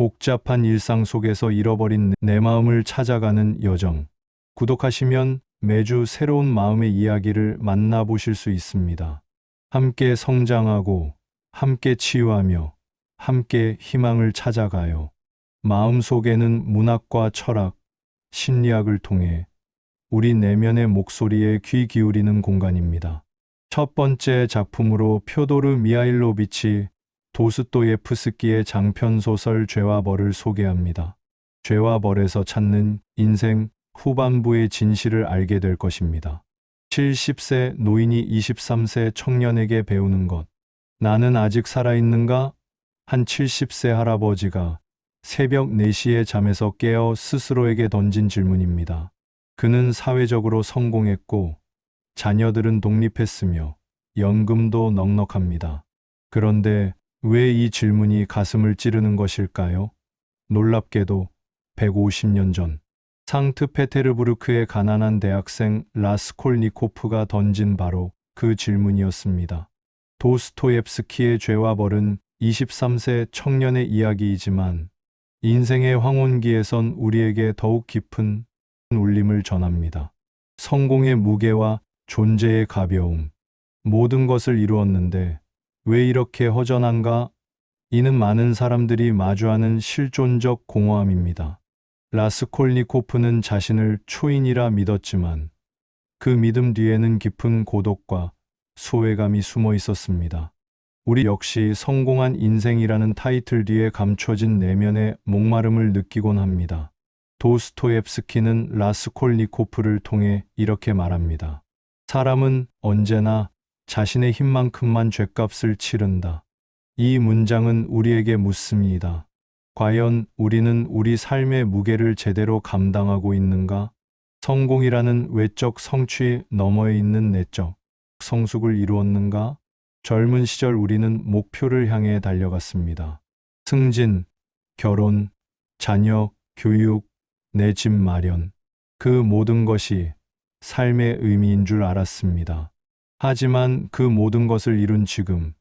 복잡한 일상 속에서 잃어버린 내 마음을 찾아가는 여정. 구독하시면 매주 새로운 마음의 이야기를 만나보실 수 있습니다. 함께 성장하고, 함께 치유하며, 함께 희망을 찾아가요. 마음 속에는 문학과 철학, 심리학을 통해 우리 내면의 목소리에 귀 기울이는 공간입니다. 첫 번째 작품으로 표도르 미하일로비치 도스토예프스키의 장편 소설 죄와 벌을 소개합니다. 죄와 벌에서 찾는 인생 후반부의 진실을 알게 될 것입니다. 70세 노인이 23세 청년에게 배우는 것. 나는 아직 살아있는가? 한 70세 할아버지가 새벽 4시에 잠에서 깨어 스스로에게 던진 질문입니다. 그는 사회적으로 성공했고 자녀들은 독립했으며 연금도 넉넉합니다. 그런데 왜 이 질문이 가슴을 찌르는 것일까요? 놀랍게도 150년 전 상트페테르부르크의 가난한 대학생 라스콜니코프가 던진 바로 그 질문이었습니다. 도스토옙스키의 죄와 벌은 23세 청년의 이야기이지만 인생의 황혼기에선 우리에게 더욱 깊은 울림을 전합니다. 성공의 무게와 존재의 가벼움. 모든 것을 이루었는데 왜 이렇게 허전한가? 이는 많은 사람들이 마주하는 실존적 공허함입니다. 라스콜니코프는 자신을 초인이라 믿었지만 그 믿음 뒤에는 깊은 고독과 소외감이 숨어 있었습니다. 우리 역시 성공한 인생이라는 타이틀 뒤에 감춰진 내면의 목마름을 느끼곤 합니다. 도스토옙스키는 라스콜니코프를 통해 이렇게 말합니다. 사람은 언제나 자신의 힘만큼만 죗값을 치른다. 이 문장은 우리에게 묻습니다. 과연 우리는 우리 삶의 무게를 제대로 감당하고 있는가? 성공이라는 외적 성취 너머에 있는 내적 성숙을 이루었는가? 젊은 시절 우리는 목표를 향해 달려갔습니다. 승진, 결혼, 자녀, 교육, 내 집 마련. 그 모든 것이 삶의 의미인 줄 알았습니다. 하지만 그 모든 것을 이룬 지금,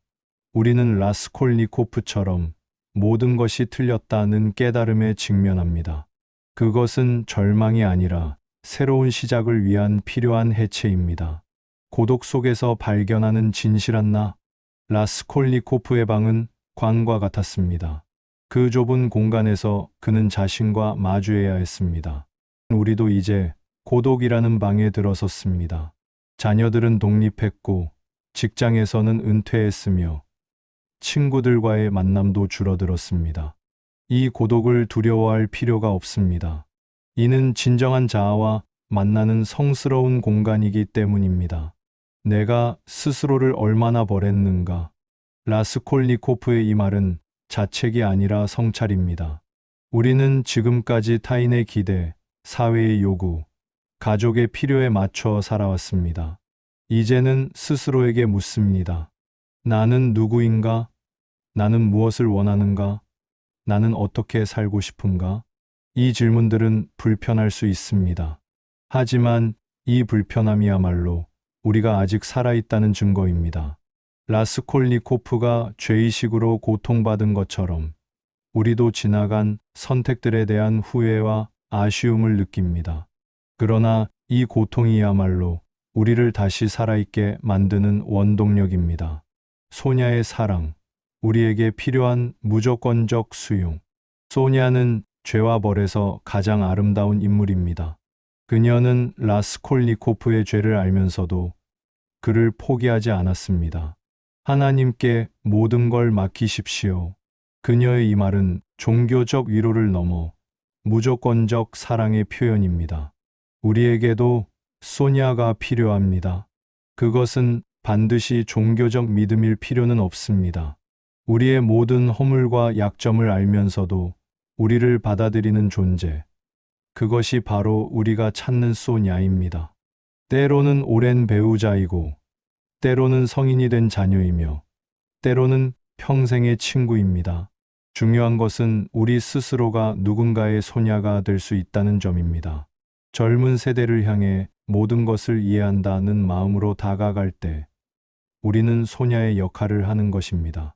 우리는 라스콜니코프처럼 모든 것이 틀렸다는 깨달음에 직면합니다. 그것은 절망이 아니라 새로운 시작을 위한 필요한 해체입니다. 고독 속에서 발견하는 진실한 나, 라스콜니코프의 방은 관과 같았습니다. 그 좁은 공간에서 그는 자신과 마주해야 했습니다. 우리도 이제 고독이라는 방에 들어섰습니다. 자녀들은 독립했고, 직장에서는 은퇴했으며, 친구들과의 만남도 줄어들었습니다. 이 고독을 두려워할 필요가 없습니다. 이는 진정한 자아와 만나는 성스러운 공간이기 때문입니다. 내가 스스로를 얼마나 버렸는가. 라스콜니코프의 이 말은 자책이 아니라 성찰입니다. 우리는 지금까지 타인의 기대, 사회의 요구, 가족의 필요에 맞춰 살아왔습니다. 이제는 스스로에게 묻습니다. 나는 누구인가? 나는 무엇을 원하는가? 나는 어떻게 살고 싶은가? 이 질문들은 불편할 수 있습니다. 하지만 이 불편함이야말로 우리가 아직 살아있다는 증거입니다. 라스콜니코프가 죄의식으로 고통받은 것처럼 우리도 지나간 선택들에 대한 후회와 아쉬움을 느낍니다. 그러나 이 고통이야말로 우리를 다시 살아있게 만드는 원동력입니다. 소냐의 사랑, 우리에게 필요한 무조건적 수용. 소냐는 죄와 벌에서 가장 아름다운 인물입니다. 그녀는 라스콜니코프의 죄를 알면서도 그를 포기하지 않았습니다. 하나님께 모든 걸 맡기십시오. 그녀의 이 말은 종교적 위로를 넘어 무조건적 사랑의 표현입니다. 우리에게도 소냐가 필요합니다. 그것은 반드시 종교적 믿음일 필요는 없습니다. 우리의 모든 허물과 약점을 알면서도 우리를 받아들이는 존재. 그것이 바로 우리가 찾는 소냐입니다. 때로는 오랜 배우자이고, 때로는 성인이 된 자녀이며, 때로는 평생의 친구입니다. 중요한 것은 우리 스스로가 누군가의 소냐가 될 수 있다는 점입니다. 젊은 세대를 향해 모든 것을 이해한다는 마음으로 다가갈 때, 우리는 소냐의 역할을 하는 것입니다.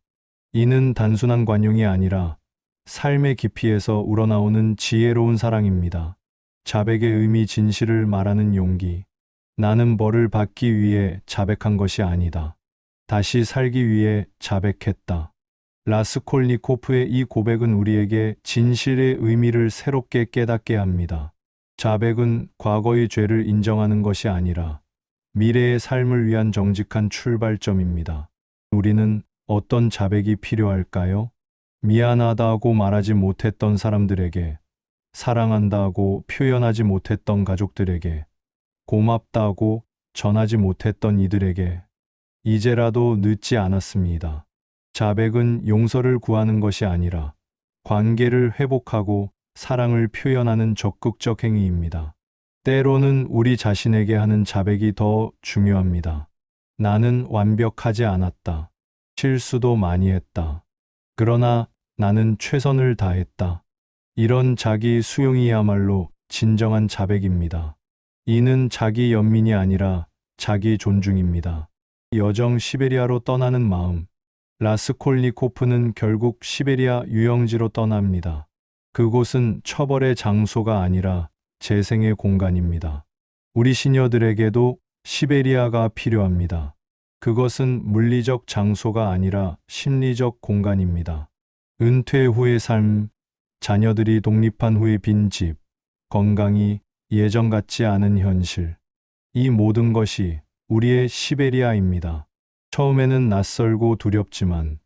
이는 단순한 관용이 아니라 삶의 깊이에서 우러나오는 지혜로운 사랑입니다. 자백의 의미 진실을 말하는 용기. 나는 벌을 받기 위해 자백한 것이 아니다. 다시 살기 위해 자백했다. 라스콜니코프의 이 고백은 우리에게 진실의 의미를 새롭게 깨닫게 합니다. 자백은 과거의 죄를 인정하는 것이 아니라 미래의 삶을 위한 정직한 출발점입니다. 우리는 어떤 자백이 필요할까요? 미안하다고 말하지 못했던 사람들에게, 사랑한다고 표현하지 못했던 가족들에게, 고맙다고 전하지 못했던 이들에게, 이제라도 늦지 않았습니다. 자백은 용서를 구하는 것이 아니라 관계를 회복하고 사랑을 표현하는 적극적 행위입니다. 때로는 우리 자신에게 하는 자백이 더 중요합니다. 나는 완벽하지 않았다. 실수도 많이 했다. 그러나 나는 최선을 다했다. 이런 자기 수용이야말로 진정한 자백입니다. 이는 자기 연민이 아니라 자기 존중입니다. 여정 시베리아로 떠나는 마음. 라스콜니코프는 결국 시베리아 유영지로 떠납니다. 그곳은 처벌의 장소가 아니라 재생의 공간입니다. 우리 시녀들에게도 시베리아가 필요합니다. 그것은 물리적 장소가 아니라 심리적 공간입니다. 은퇴 후의 삶, 자녀들이 독립한 후의 빈 집, 건강이 예전 같지 않은 현실. 이 모든 것이 우리의 시베리아입니다. 처음에는 낯설고 두렵지만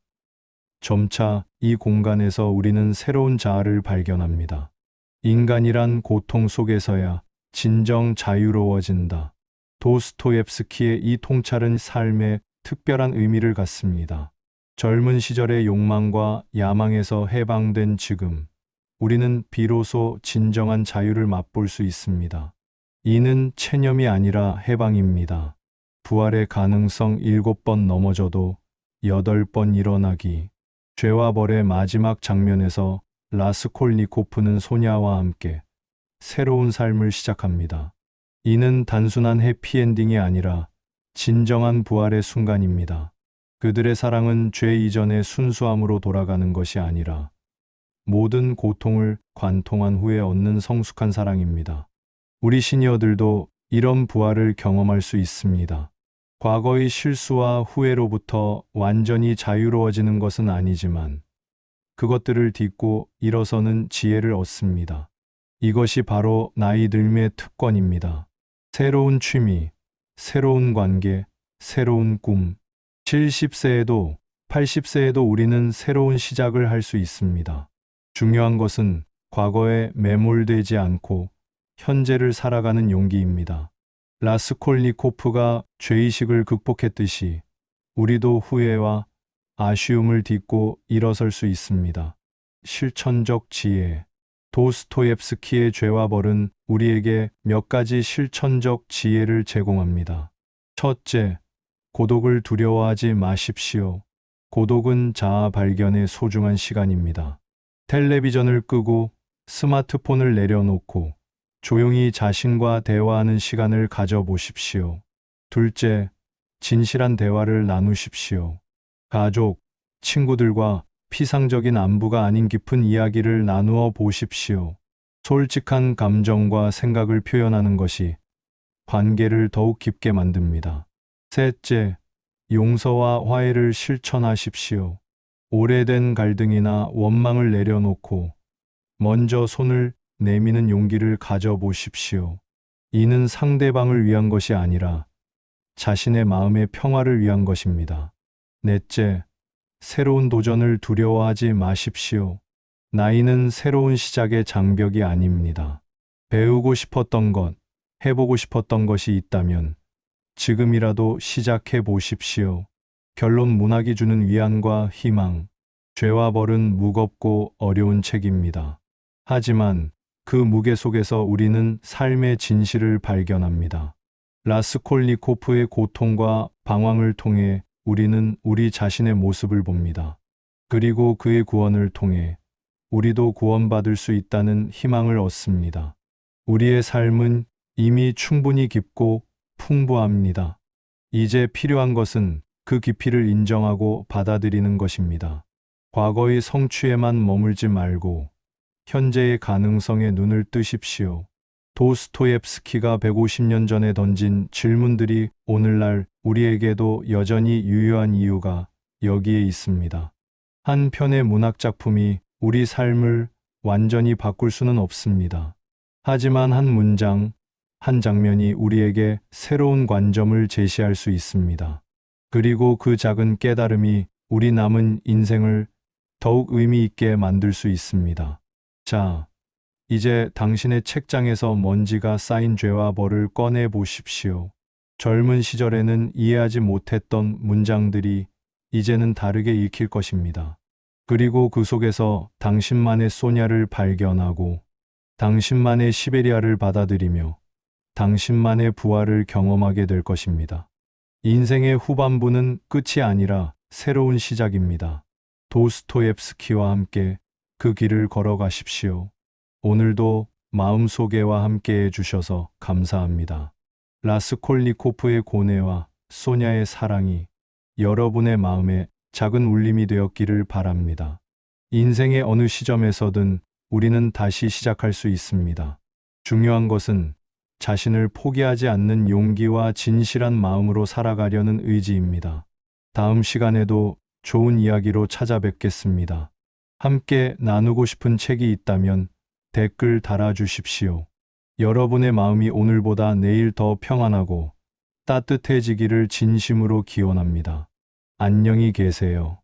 점차 이 공간에서 우리는 새로운 자아를 발견합니다. 인간이란 고통 속에서야 진정 자유로워진다. 도스토옙스키의 이 통찰은 삶에 특별한 의미를 갖습니다. 젊은 시절의 욕망과 야망에서 해방된 지금, 우리는 비로소 진정한 자유를 맛볼 수 있습니다. 이는 체념이 아니라 해방입니다. 부활의 가능성 일곱 번 넘어져도 여덟 번 일어나기. 죄와 벌의 마지막 장면에서 라스콜니코프는 소냐와 함께 새로운 삶을 시작합니다. 이는 단순한 해피엔딩이 아니라 진정한 부활의 순간입니다. 그들의 사랑은 죄 이전의 순수함으로 돌아가는 것이 아니라 모든 고통을 관통한 후에 얻는 성숙한 사랑입니다. 우리 시니어들도 이런 부활을 경험할 수 있습니다. 과거의 실수와 후회로부터 완전히 자유로워지는 것은 아니지만 그것들을 딛고 일어서는 지혜를 얻습니다. 이것이 바로 나이 들매의 특권입니다. 새로운 취미, 새로운 관계, 새로운 꿈. 70세에도 80세에도 우리는 새로운 시작을 할 수 있습니다. 중요한 것은 과거에 매몰되지 않고 현재를 살아가는 용기입니다. 라스콜니코프가 죄의식을 극복했듯이 우리도 후회와 아쉬움을 딛고 일어설 수 있습니다. 실천적 지혜. 도스토옙스키의 죄와 벌은 우리에게 몇 가지 실천적 지혜를 제공합니다. 첫째, 고독을 두려워하지 마십시오. 고독은 자아 발견의 소중한 시간입니다. 텔레비전을 끄고 스마트폰을 내려놓고 조용히 자신과 대화하는 시간을 가져보십시오. 둘째, 진실한 대화를 나누십시오. 가족, 친구들과 피상적인 안부가 아닌 깊은 이야기를 나누어 보십시오. 솔직한 감정과 생각을 표현하는 것이 관계를 더욱 깊게 만듭니다. 셋째, 용서와 화해를 실천하십시오. 오래된 갈등이나 원망을 내려놓고 먼저 손을 내미는 용기를 가져보십시오. 이는 상대방을 위한 것이 아니라 자신의 마음의 평화를 위한 것입니다. 넷째, 새로운 도전을 두려워하지 마십시오. 나이는 새로운 시작의 장벽이 아닙니다. 배우고 싶었던 것, 해보고 싶었던 것이 있다면 지금이라도 시작해 보십시오. 결론 문학이 주는 위안과 희망. 죄와 벌은 무겁고 어려운 책입니다. 하지만 그 무게 속에서 우리는 삶의 진실을 발견합니다. 라스콜니코프의 고통과 방황을 통해 우리는 우리 자신의 모습을 봅니다. 그리고 그의 구원을 통해 우리도 구원받을 수 있다는 희망을 얻습니다. 우리의 삶은 이미 충분히 깊고 풍부합니다. 이제 필요한 것은 그 깊이를 인정하고 받아들이는 것입니다. 과거의 성취에만 머물지 말고 현재의 가능성에 눈을 뜨십시오. 도스토옙스키가 150년 전에 던진 질문들이 오늘날 우리에게도 여전히 유효한 이유가 여기에 있습니다. 한 편의 문학 작품이 우리 삶을 완전히 바꿀 수는 없습니다. 하지만 한 문장, 한 장면이 우리에게 새로운 관점을 제시할 수 있습니다. 그리고 그 작은 깨달음이 우리 남은 인생을 더욱 의미 있게 만들 수 있습니다. 자, 이제 당신의 책장에서 먼지가 쌓인 죄와 벌을 꺼내 보십시오. 젊은 시절에는 이해하지 못했던 문장들이 이제는 다르게 읽힐 것입니다. 그리고 그 속에서 당신만의 소냐를 발견하고 당신만의 시베리아를 받아들이며 당신만의 부활을 경험하게 될 것입니다. 인생의 후반부는 끝이 아니라 새로운 시작입니다. 도스토옙스키와 함께 그 길을 걸어가십시오. 오늘도 마음소개와 함께 해주셔서 감사합니다. 라스콜니코프의 고뇌와 소냐의 사랑이 여러분의 마음에 작은 울림이 되었기를 바랍니다. 인생의 어느 시점에서든 우리는 다시 시작할 수 있습니다. 중요한 것은 자신을 포기하지 않는 용기와 진실한 마음으로 살아가려는 의지입니다. 다음 시간에도 좋은 이야기로 찾아뵙겠습니다. 함께 나누고 싶은 책이 있다면 댓글 달아주십시오. 여러분의 마음이 오늘보다 내일 더 평안하고 따뜻해지기를 진심으로 기원합니다. 안녕히 계세요.